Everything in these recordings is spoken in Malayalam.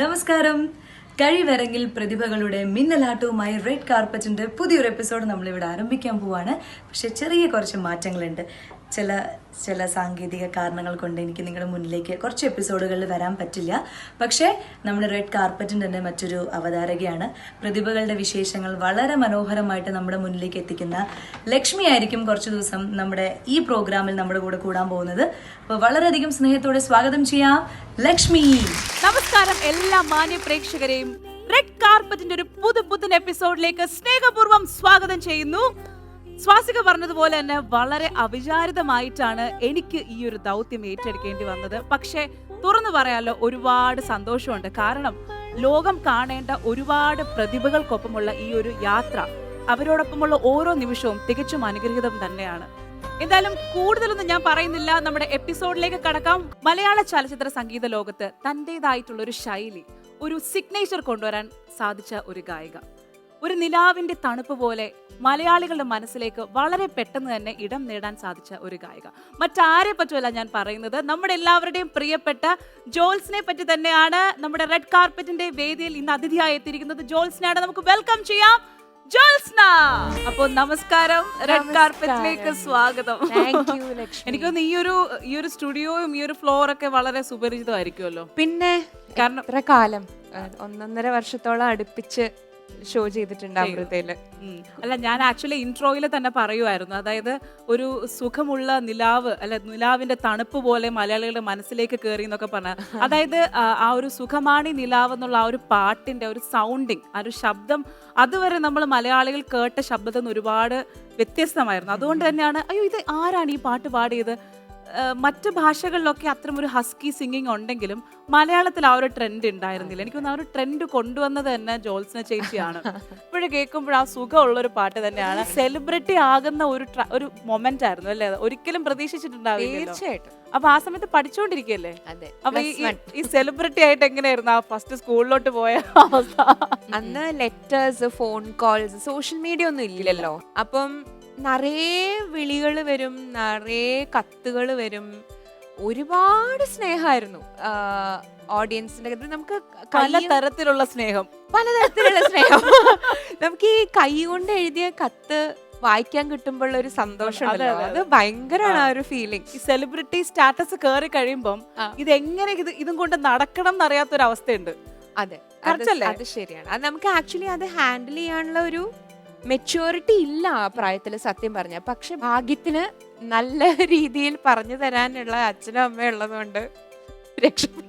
നമസ്കാരം. കഴിവരങ്ങിൽ പ്രതിഭകളുടെ മിന്നലാട്ടവുമായി റെഡ് കാർപ്പറ്റിന്റെ പുതിയൊരു എപ്പിസോഡ് നമ്മളിവിടെ ആരംഭിക്കാൻ പോവാണ്. പക്ഷെ ചെറിയ കുറച്ച് മാറ്റങ്ങളുണ്ട്. ചില ചില സാങ്കേതിക കാരണങ്ങൾ കൊണ്ട് എനിക്ക് നിങ്ങളുടെ മുന്നിലേക്ക് കുറച്ച് എപ്പിസോഡുകളിൽ വരാൻ പറ്റില്ല. പക്ഷേ നമ്മുടെ റെഡ് കാർപ്പറ്റിന്റെ തന്നെ മറ്റൊരു അവതാരകയാണ്. പ്രതിഭകളുടെ വിശേഷങ്ങൾ വളരെ മനോഹരമായിട്ട് നമ്മുടെ മുന്നിലേക്ക് എത്തിക്കുന്ന ലക്ഷ്മി ആയിരിക്കും കുറച്ച് ദിവസം നമ്മുടെ ഈ പ്രോഗ്രാമിൽ നമ്മുടെ കൂടെ കൂടാൻ പോകുന്നത്. അപ്പോൾ വളരെയധികം സ്നേഹത്തോടെ സ്വാഗതം ചെയ്യാം ലക്ഷ്മി. നമസ്കാരം എല്ലാ മാന്യ പ്രേക്ഷകരെയും. റെഡ് കാർപ്പറ്റിന്റെ ഒരു പുതു പുത്തൻ എപ്പിസോഡിലേക്ക് സ്നേഹപൂർവം സ്വാഗതം ചെയ്യുന്നു. സ്വാസിക പറഞ്ഞതുപോലെ തന്നെ വളരെ അവിചാരിതമായിട്ടാണ് എനിക്ക് ഈ ഒരു ദൗത്യം ഏറ്റെടുക്കേണ്ടി വന്നത്. പക്ഷേ തുറന്നു പറയാലോ ഒരുപാട് സന്തോഷമുണ്ട്. കാരണം ലോകം കാണേണ്ട ഒരുപാട് പ്രതിഭകൾക്കൊപ്പമുള്ള ഈ ഒരു യാത്ര അവരോടൊപ്പമുള്ള ഓരോ നിമിഷവും തികച്ചും അനുഗ്രഹീതം തന്നെയാണ്. എന്തായാലും കൂടുതലൊന്നും ഞാൻ പറയുന്നില്ല. നമ്മുടെ എപ്പിസോഡിലേക്ക് കടക്കാം. മലയാള ചലച്ചിത്ര സംഗീത ലോകത്ത് തന്റെതായിട്ടുള്ള ഒരു ശൈലി ഒരു സിഗ്നേച്ചർ കൊണ്ടുവരാൻ സാധിച്ച ഒരു ഗായിക. ഒരു നിലാവിന്റെ തണുപ്പ് പോലെ മലയാളികളുടെ മനസ്സിലേക്ക് വളരെ പെട്ടെന്ന് തന്നെ ഇടം നേടാൻ സാധിച്ച ഒരു ഗായിക. മറ്റാരെ പറ്റുമല്ല ഞാൻ പറയുന്നത്. നമ്മുടെ എല്ലാവരുടെയും പ്രിയപ്പെട്ട ജോൾസിനെ പറ്റി തന്നെയാണ് നമ്മുടെ റെഡ് കാർപ്പറ്റിന്റെ വേദിയിൽ ഇന്ന് അതിഥിയായി എത്തിയിരിക്കുന്നത്. ജോൾസിനെയാണ് നമുക്ക് വെൽക്കം ചെയ്യാം ജോൾസ്ന അപ്പൊ നമസ്കാരം റെഡ് കാർപ്പറ്റിലേക്ക് സ്വാഗതം. എനിക്ക് തോന്നുന്നു ഈ ഒരു ഈ ഒരു സ്റ്റുഡിയോയും ഈ ഒരു ഫ്ലോർ ഒക്കെ വളരെ സുപരിചിതമായിരിക്കുമല്ലോ. പിന്നെ കാരണം കാലം? ഒന്നൊന്നര വർഷത്തോളം അടുപ്പിച്ച് ഷോ ചെയ്തിട്ടുണ്ട് അമൃതയിൽ അല്ല ഞാൻ ആക്ച്വലി ഇൻട്രോയിൽ തന്നെ പറയുമായിരുന്നു അതായത് ഒരു സുഖമുള്ള നിലാവ് അല്ല നിലാവിന്റെ തണുപ്പ് പോലെ മലയാളികളുടെ മനസ്സിലേക്ക് കയറി എന്നൊക്കെ പറഞ്ഞ. അതായത് ആ, ഒരു സുഖമാണി നിലാവ് എന്നുള്ള ആ ഒരു പാട്ടിന്റെ ഒരു സൗണ്ടിങ് ആ ഒരു ശബ്ദം അതുവരെ നമ്മൾ മലയാളികൾ കേട്ട ശബ്ദത്തിൽ നിന്ന് ഒരുപാട് വ്യത്യസ്തമായിരുന്നു. അതുകൊണ്ട് തന്നെയാണ് അയ്യോ ഇത് ആരാണ് ഈ പാട്ട് പാടിയത്? മറ്റ് ഭാഷകളിലൊക്കെ അത്തരം ഒരു ഹസ്കി സിംഗിങ് ഉണ്ടെങ്കിലും മലയാളത്തിൽ ആ ഒരു ട്രെൻഡ് ഉണ്ടായിരുന്നില്ല. എനിക്ക് തോന്നുന്നു ആ ഒരു ട്രെൻഡ് കൊണ്ടുവന്നത് തന്നെ ജോത്സന ചേച്ചിയാണ്. ഇപ്പോഴും കേൾക്കുമ്പോൾ ആ സുഖമുള്ള ഒരു പാട്ട് തന്നെയാണ്. സെലിബ്രിറ്റി ആകുന്ന ഒരു ഒരു മൊമെന്റ് ആയിരുന്നു അല്ലേ? ഒരിക്കലും പ്രതീക്ഷിച്ചിട്ടുണ്ടാവില്ല തീർച്ചയായിട്ടും. അപ്പൊ ആ സമയത്ത് പഠിച്ചുകൊണ്ടിരിക്കുകയല്ലേ അപ്പൊ ഈ ഈ സെലിബ്രിറ്റി ആയിട്ട് എങ്ങനെയായിരുന്നു ആ ഫസ്റ്റ് സ്കൂളിലോട്ട് പോയ അവസ്ഥ? അന്ന് letters phone calls social media ഒന്നും ഇല്ലല്ലോ. അപ്പം നിറയെ വിളികൾ വരും നിറയെ കത്തുകൾ വരും. ഒരുപാട് സ്നേഹമായിരുന്നു ഓഡിയൻസിന്റെ നമുക്ക് പല തരത്തിലുള്ള സ്നേഹം. പലതരത്തിലുള്ള സ്നേഹം. നമുക്ക് ഈ കൈ കൊണ്ട് എഴുതിയ കത്ത് വായിക്കാൻ കിട്ടുമ്പോഴുള്ള ഒരു സന്തോഷം അതെ, ഭയങ്കരമാണ് ആ. ഒരു ഫീലിംഗ് ഈ സെലിബ്രിറ്റി സ്റ്റാറ്റസ് കയറി കഴിയുമ്പം ഇത് എങ്ങനെ ഇത് ഇതും കൊണ്ട് നടക്കണം എന്നറിയാത്തൊരു അവസ്ഥയുണ്ട് അതെ അത് അത് ശരിയാണ്. അത് നമുക്ക് ആക്ച്വലി അത് ഹാൻഡിൽ ചെയ്യാനുള്ള ഒരു മെച്യൂരിറ്റി ഇല്ല ആ പ്രായത്തിൽ സത്യം പറഞ്ഞ. പക്ഷെ ഭാഗ്യത്തിന് നല്ല രീതിയിൽ പറഞ്ഞു തരാനുള്ള അച്ഛനും അമ്മയും ഉള്ളതുകൊണ്ട് രക്ഷപ്പെട്ടു.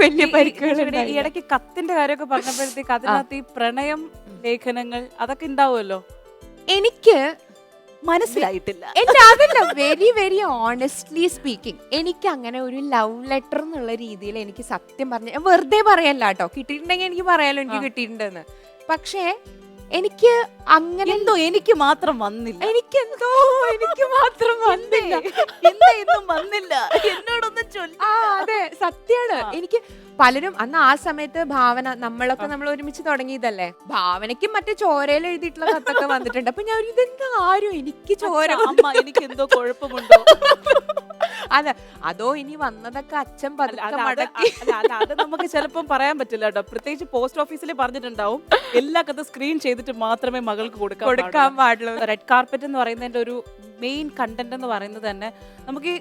വലിയ ഈ- ഈ- പരിക്കുകൾ ഈ ഇടയ്ക്ക് കത്തിന്റെ കാര്യമൊക്കെ പറഞ്ഞപ്പോഴത്തേക്ക് അതിനകത്ത് ഈ പ്രണയം ലേഖനങ്ങൾ അതൊക്കെ ഉണ്ടാവുമല്ലോ? എനിക്ക് മനസ്സിലായിട്ടില്ല. എന്റെ അതല്ല വെരി വെരി ഓണസ്റ്റ്ലി സ്പീക്കിംഗ് എനിക്ക് അങ്ങനെ ഒരു ലവ് ലെറ്റർ എന്നുള്ള രീതിയിൽ എനിക്ക് സത്യം പറഞ്ഞ ഞാൻ വെറുതെ പറയല്ല കേട്ടോ. കിട്ടിയിട്ടുണ്ടെങ്കിൽ എനിക്ക് പറയാലോ എനിക്ക്. കിട്ടിയിട്ടുണ്ടെന്ന്. പക്ഷേ എനിക്ക് അങ്ങനെ എന്തോ എനിക്ക് മാത്രം വന്നില്ല. എനിക്ക് എന്തോ എനിക്ക് മാത്രം വന്നില്ല. പലരും അന്ന് ആ സമയത്ത് ഭാവന നമ്മളൊക്കെ നമ്മൾ ഒരുമിച്ച് തുടങ്ങിയതല്ലേ? ഭാവനയ്ക്കും മറ്റേ ചോരയിൽ എഴുതിയിട്ടുള്ള കത്തൊക്കെ വന്നിട്ടുണ്ട്. അപ്പൊ ഞാൻ ഇതെന്താ ആരും എനിക്ക് ചോര അമ്മ എനിക്ക് എന്തോ കുഴപ്പമുണ്ടോ? അതെ. അതോ ഇനി വന്നതൊക്കെ അച്ഛൻ മടക്കി. അത് നമുക്ക് ചിലപ്പം പറയാൻ പറ്റില്ല കേട്ടോ. പ്രത്യേകിച്ച് പോസ്റ്റ് ഓഫീസിൽ പറഞ്ഞിട്ടുണ്ടാവും. എല്ലാ കഥ സ്ക്രീൻ ചെയ്തിട്ട് മാത്രമേ മകൾക്ക് കൊടുക്കാൻ കൊടുക്കാൻ പാടുള്ളൂ. റെഡ് കാർപ്പറ്റ് എന്ന് പറയുന്നതിന്റെ ഒരു മെയിൻ കണ്ടന്റ് എന്ന് പറയുന്നത് തന്നെ നമുക്ക് ഈ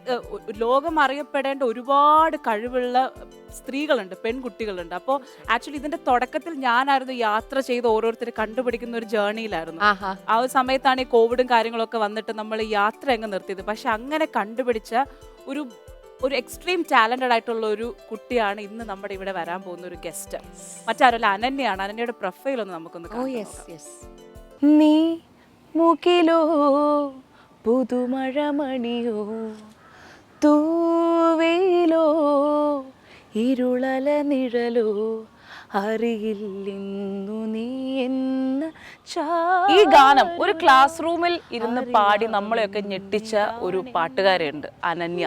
ലോകം അറിയപ്പെടേണ്ട ഒരുപാട് കഴിവുള്ള സ്ത്രീകളുണ്ട് പെൺകുട്ടികളുണ്ട്. അപ്പോൾ ആക്ച്വലി ഇതിന്റെ തുടക്കത്തിൽ ഞാനായിരുന്നു യാത്ര ചെയ്ത് ഓരോരുത്തരെ കണ്ടുപിടിക്കുന്ന ഒരു ജേർണിയിലായിരുന്നു ആ ഒരു സമയത്താണ് ഈ കോവിഡും കാര്യങ്ങളൊക്കെ വന്നിട്ട് നമ്മൾ യാത്ര അങ്ങ് നിർത്തിയത്. പക്ഷെ അങ്ങനെ കണ്ടുപിടിച്ച ഒരു ഒരു എക്സ്ട്രീം ടാലന്റഡ് ആയിട്ടുള്ള ഒരു കുട്ടിയാണ് ഇന്ന് നമ്മുടെ ഇവിടെ വരാൻ പോകുന്ന ഒരു ഗസ്റ്റ് മറ്റാരല്ല അനന്യയാണ്. അനന്യയുടെ പ്രൊഫൈൽ ഒന്ന് നമുക്കൊന്ന് യെസ് നീ മുകിലോ പുതുമഴമണിയോ? തൂവേലോ? ഇരുളല നിഴലോ അറിയില്ലെന്നു നീ എന്ന ഈ ഗാനം ഒരു ക്ലാസ് റൂമിൽ ഇരുന്ന് പാടി നമ്മളെയൊക്കെ ഞെട്ടിച്ച ഒരു പാട്ടുകാരുണ്ട് അനന്യ.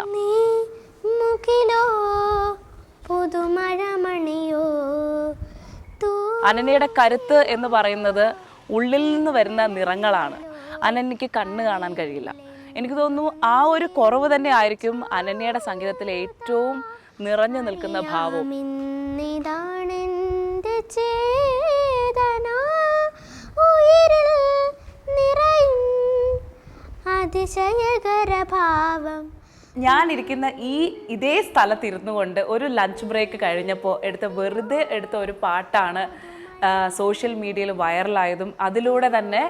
അനന്യയുടെ കരുത്ത് എന്ന് പറയുന്നത് ഉള്ളിൽ നിന്ന് വരുന്ന നിറങ്ങളാണ്. അനന്യക്ക് കണ്ണ് കാണാൻ കഴിയില്ല. എനിക്ക് തോന്നുന്നു ആ ഒരു കുറവ് തന്നെ ആയിരിക്കും അനന്യയുടെ സംഗീതത്തിൽ ഏറ്റവും നിറഞ്ഞു നിൽക്കുന്ന ഭാവം. ഞാൻ ഞാനിരിക്കുന്ന ഈ ഇതേ സ്ഥലത്ത് ഇരുന്നു കൊണ്ട് ഒരു ലഞ്ച് ബ്രേക്ക് കഴിഞ്ഞപ്പോൾ എടുത്ത വെറുതെ എടുത്ത ഒരു പാട്ടാണ് സോഷ്യൽ മീഡിയയിൽ വൈറലായതും അതിലൂടെ തന്നെ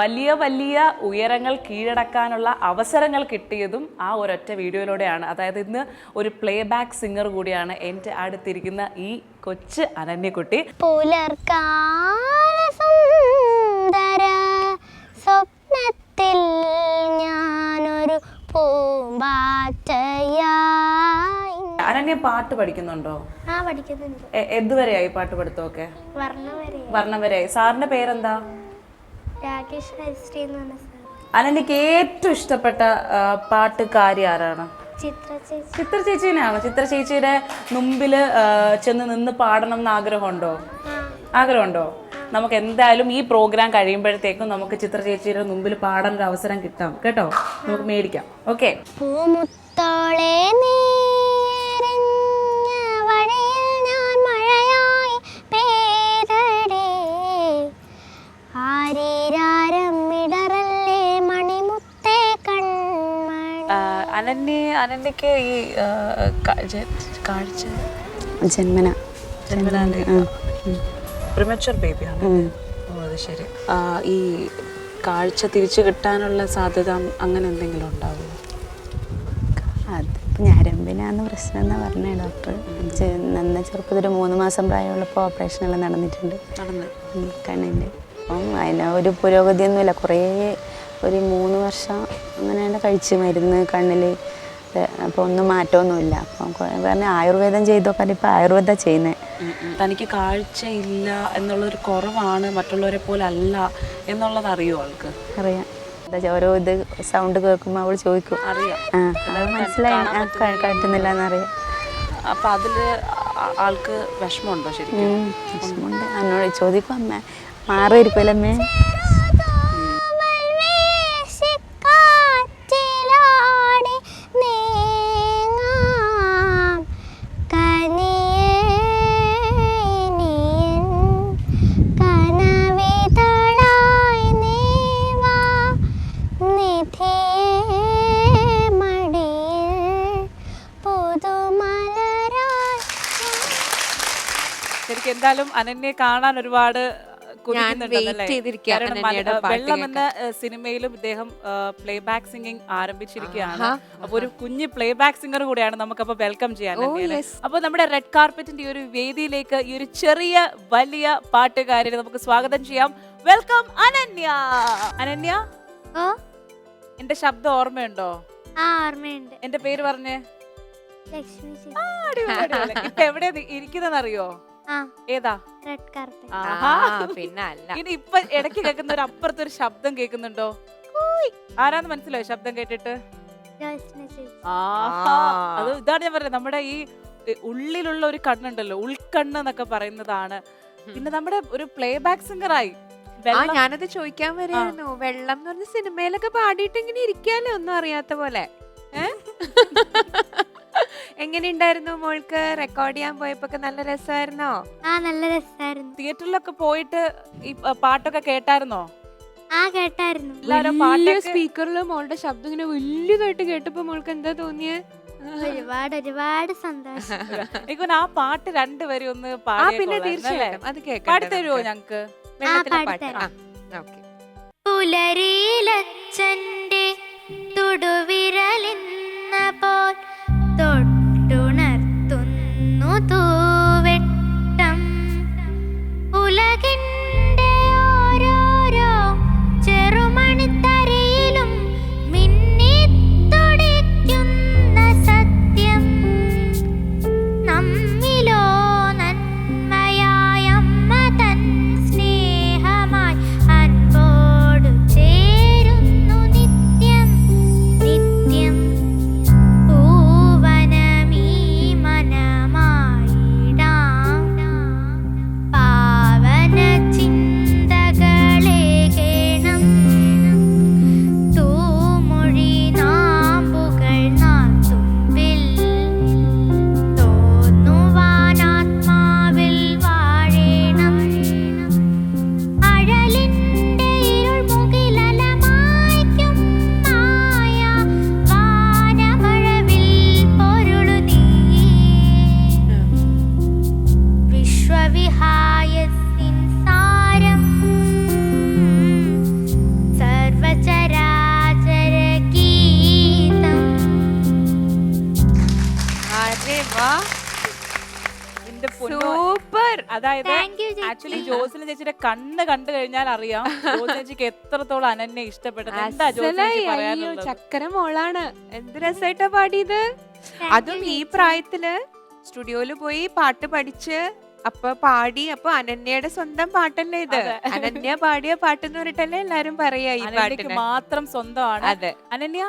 വലിയ വലിയ ഉയരങ്ങൾ കീഴടക്കാനുള്ള അവസരങ്ങൾ കിട്ടിയതും ആ ഒരൊറ്റ വീഡിയോയിലൂടെയാണ്. അതായത് ഇന്ന് ഒരു പ്ലേ ബാക്ക് സിംഗർ കൂടിയാണ് എന്റെ അടുത്തിരിക്കുന്ന ഈ കൊച്ച് അനന്യക്കുട്ടി. സ്വപ്നത്തിൽ ഞാനൊരു പൂമ്പാറ്റയായി അനന്യ പാട്ട് പഠിക്കുന്നുണ്ടോ? ആ പഠിക്കുന്നുണ്ട്. എ- പാട്ട് പഠിത്തമൊക്കെ? വർണം വരെ വർണം വരെയായി സാറിന്റെ പേരെന്താ? രാകേഷ് ഹരിശ്രീ എന്ന് പറഞ്ഞ സാർ. അനന്യക്ക് ഏറ്റവും ഇഷ്ടപ്പെട്ട പാട്ടുകാരി ആരാണ്? ചിത്ര ചേച്ചി. ചിത്ര ചേച്ചിയുടെ മുമ്പിൽ ചെന്ന് നിന്ന് പാടണം എന്ന് ആഗ്രഹമുണ്ടോ? ആഗ്രഹമുണ്ടോ നമുക്ക് എന്തായാലും ഈ പ്രോഗ്രാം കഴിയുമ്പോഴത്തേക്കും നമുക്ക് ചിത്ര ചേച്ചിയുടെ മുമ്പിൽ പാടാൻ ഒരു അവസരം കിട്ടാം. കേട്ടോ? നമുക്ക് മേടിക്കാം. ഓക്കെ. പൂമുത്തോളെ അനന്യ അനന്യക്ക് ഈ കാഴ്ച? ജന്മന. ജന്മനാന്റെ പ്രിമച്ചർ ബേബിയാണ് ഓ അത് ശരി. ഈ കാഴ്ച തിരിച്ചു കിട്ടാനുള്ള സാധ്യത അങ്ങനെ എന്തെങ്കിലും ഉണ്ടാവുമോ? അതിപ്പോൾ ഞരമ്പിനാന്ന് പ്രശ്നം എന്നാ പറഞ്ഞേ ഡോക്ടർ. നന്ന ചെറുപ്പത്തിൽ മൂന്ന് മാസം പ്രായമുള്ളപ്പോൾ ഓപ്പറേഷനെല്ലാം നടന്നിട്ടുണ്ട്. നടന്ന്. ഉം, കണ്ണിന്റെ. അപ്പം അതിന് ഒരു പുരോഗതിയൊന്നുമില്ല. കുറേ ഒരു മൂന്ന് വർഷം അങ്ങനെ കഴിച്ച് മരുന്ന് കണ്ണിൽ അപ്പോൾ ഒന്നും മാറ്റമൊന്നുമില്ല. അപ്പം കാരണം ആയുർവേദം ചെയ്തോക്കാൻ ഇപ്പോൾ ആയുർവേദം ചെയ്യുന്നത്. തനിക്ക് കാഴ്ചയില്ല എന്നുള്ളൊരു കുറവാണ് മറ്റുള്ളവരെ പോലെ അല്ല എന്നുള്ളത് അറിയോ ആൾക്ക്? അറിയാം. ഓരോ ഇത് സൗണ്ട് കേൾക്കുമ്പോൾ അവൾ ചോദിക്കും. അറിയാം. മനസ്സിലായി. ആ ക- കാട്ടുന്നില്ല എന്നറിയാം അപ്പൊ അതിൽ ആൾക്ക് വിഷമമുണ്ടോ ശരിക്കും? വിഷമമുണ്ട്. എന്നോട് ചോദിക്കും അമ്മ മാറിയിരിക്കുമല്ലോ അമ്മേ? എന്തായാലും അനന്യെ കാണാൻ ഒരുപാട് വെള്ളം എന്ന സിനിമയിലും ഇദ്ദേഹം പ്ലേ ബാക്ക് സിംഗിങ് ആരംഭിച്ചിരിക്കുകയാണ്. അപ്പൊ ഒരു കുഞ്ഞ് പ്ലേ ബാക്ക് സിംഗർ കൂടിയാണ് നമുക്കപ്പോ വെൽക്കം ചെയ്യാൻ അനന്യനെ. അപ്പൊ നമ്മുടെ റെഡ് കാർപ്പറ്റിന്റെ ഈ ഒരു വേദിയിലേക്ക് ഈ ഒരു ചെറിയ വലിയ പാട്ടുകാരെ നമുക്ക് സ്വാഗതം ചെയ്യാം. വെൽക്കം അനന്യ. അനന്യ എന്റെ ശബ്ദം ഓർമ്മയുണ്ടോ? ആ ഓർമ്മയുണ്ട്. എന്റെ പേര് പറഞ്ഞേ? ലക്ഷ്മി. ഇപ്പൊ എവിടെയാ ഇരിക്കുന്നതെന്നറിയോ? അറിയോ ഏതാ? റെഡ് കാർപ്പറ്റ് ആഹാ. പിന്നെ അല്ല. ഇനി ഇപ്പൊ ഇടയ്ക്ക് കേൾക്കുന്ന ഒരു അപ്പുറത്ത് ഒരു ശബ്ദം കേൾക്കുന്നുണ്ടോ? ആരാന്ന് മനസ്സിലായോ ശബ്ദം കേട്ടിട്ട്? ജോസ്ന ചേച്ചി ആഹാ. ആ. അത് ഇതാണ് ഞാൻ പറയുന്നത് നമ്മുടെ ഈ എ, ഉള്ളിലുള്ള ഒരു കണ്ണുണ്ടല്ലോ. ഉൾക്കണ്ണ് എന്നൊക്കെ പറയുന്നതാണ്. പിന്നെ നമ്മുടെ ഒരു പ്ലേ ബാക്ക് സിംഗറായി ആ ഞാനത് ചോദിക്കാൻ വരെയായിരുന്നു വെള്ളം എന്ന് പറഞ്ഞ സിനിമയിലൊക്കെ പാടിയിട്ട് ഇങ്ങനെ ഇരിക്കാലോ ഒന്നും അറിയാത്ത പോലെ. ഏ? എങ്ങനെയുണ്ടായിരുന്നു മോൾക്ക്? റെക്കോർഡ് ചെയ്യാൻ പോയപ്പോ നല്ല രസമായിരുന്നോ? ആ നല്ല രസമായിരുന്നു തിയേറ്ററിലൊക്കെ പോയിട്ട് ഈ പ- പാട്ടൊക്കെ കേട്ടായിരുന്നോ? ആ കേട്ടായിരുന്നു. എല്ലാരും വലിയ പാട്ടൊക്കെ സ്പീക്കറിൽ മോളുടെ ശബ്ദം ഇങ്ങനെ വലിയതായിട്ട് കേട്ടപ്പോ മോൾക്ക് എന്താ തോന്നിയേ? ഒരുപാട് ഒരുപാട് സന്തോഷം. ആ പാട്ട് രണ്ടുപേരും ഒന്ന് ആ പിന്നെ അല്ലേ? തീർച്ചയായിട്ടും. അത് കേൾക്കാം പാടിത്തരുവോ ഞങ്ങക്ക്? വെള്ളത്തിലെ പാട്ട്. പാടിത്തരാം. ആ ഓക്കെ. പുലരേലച്ചന്റെ അതായത് ആക്ച്വലി ജോസിന് ചേച്ചിയുടെ കണ്ണ് കണ്ടു കഴിഞ്ഞാൽ അറിയാം. ജോസ് ചേച്ചിക്ക് എത്രത്തോളം അനന്യ ഇഷ്ടപ്പെട്ടത്. എന്താ ജോസ് അസലായി. അയ്യോ പറയാനുള്ളത്? ചക്കര മോളാണ്. എന്ത് രസമായിട്ടാ പാടിയത്? അതും ഈ പ്രായത്തിൽ സ്റ്റുഡിയോയിൽ പോയി പാട്ട് പഠിച്ച് അപ്പൊ പാടി അപ്പൊ അനന്യയുടെ സ്വന്തം പാട്ടല്ലേ ഇത്? അനന്യ പാടിയ പാട്ടെന്ന് പറഞ്ഞിട്ടല്ലേ എല്ലാരും പറയാ ഈ പാട്ടിന്. മാത്രം സ്വന്തമാണ്. അതെ. അനന്യ.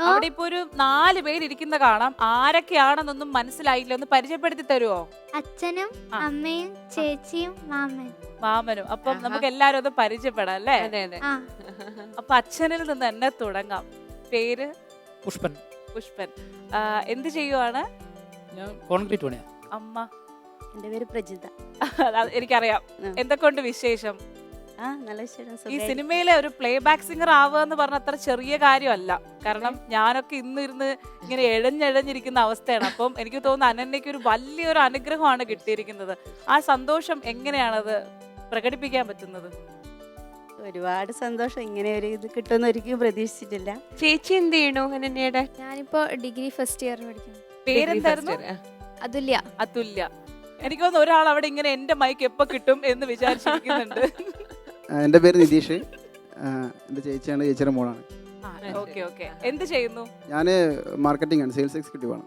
അവിടെ ഇപ്പൊ ഒരു നാല് പേര് ഇരിക്കുന്ന കാണാം. ആരൊക്കെയാണെന്നൊന്നും മനസ്സിലായില്ല. ഒന്ന് പരിചയപ്പെടുത്തി തരുമോ അച്ഛനും അമ്മയും ചേച്ചിയും മാമനും. മാമനും. അപ്പം. നമുക്ക് എല്ലാരും ഒന്ന് പരിചയപ്പെടാം അല്ലേ? അതെ അതെ. ആ. അപ്പൊ അച്ഛനിൽ നിന്ന് തന്നെ തുടങ്ങാം. പേര്? പുഷ്പൻ. പുഷ്പൻ. ആ, എന്ത് ചെയ്യുവാണ്? ഞാൻ കോൺക്രീറ്റ് പണിയാ. അമ്മ. എന്റെ പേര് പ്രജിത. അത് എനിക്കറിയാം. ആ. എന്തൊക്കെയുണ്ട് വിശേഷം വിശേഷം? ഈ സിനിമയിലെ ഒരു പ്ലേ ബാക്ക് സിംഗർ ആവുക എന്ന് പറഞ്ഞ അത്ര ചെറിയ കാര്യമല്ല. കാരണം ഞാനൊക്കെ ഇന്ന് ഇരുന്ന് ഇങ്ങനെ എഴഞ്ഞെഴഞ്ഞിരിക്കുന്ന അവസ്ഥയാണ്. അപ്പം എനിക്ക് തോന്നുന്നു അനന്യയ്ക്ക് ഒരു വലിയൊരു അനുഗ്രഹമാണ് കിട്ടിയിരിക്കുന്നത്. ആ സന്തോഷം എങ്ങനെയാണത് പ്രകടിപ്പിക്കാൻ പറ്റുന്നത്? ഒരുപാട് സന്തോഷം. ഇങ്ങനെ ഒരു ഇത് കിട്ടുമെന്ന് ഒരിക്കലും പ്രതീക്ഷിച്ചിട്ടില്ല. ചേച്ചി എന്ത് ചെയ്യണു അനന്യയുടെ? ഞാനിപ്പോ ഡിഗ്രി ഫസ്റ്റ് ഇയർ പഠിക്കുന്നു. പേരെന്തായിരുന്നു. അതുല്യ. അതുല്യ. എനിക്ക് തോന്നുന്നു ഒരാൾ അവിടെ ഇങ്ങനെ എന്റെ മൈക്ക് എപ്പോ കിട്ടും എന്ന് വിചാരിച്ചിരിക്കുന്നുണ്ട്. എന്റെ പേര് നിതീഷ്. എന്റെ എന്റെ ചേച്ചിയാണ് ചേച്ചിയുടെ മോളാണ്. Okay okay. എന്ത് ചെയ്യുന്നു? ഞാൻ മാർക്കറ്റിംഗ് ആണ് സെയിൽസ് എക്സിക്യൂട്ടീവ് ആണ്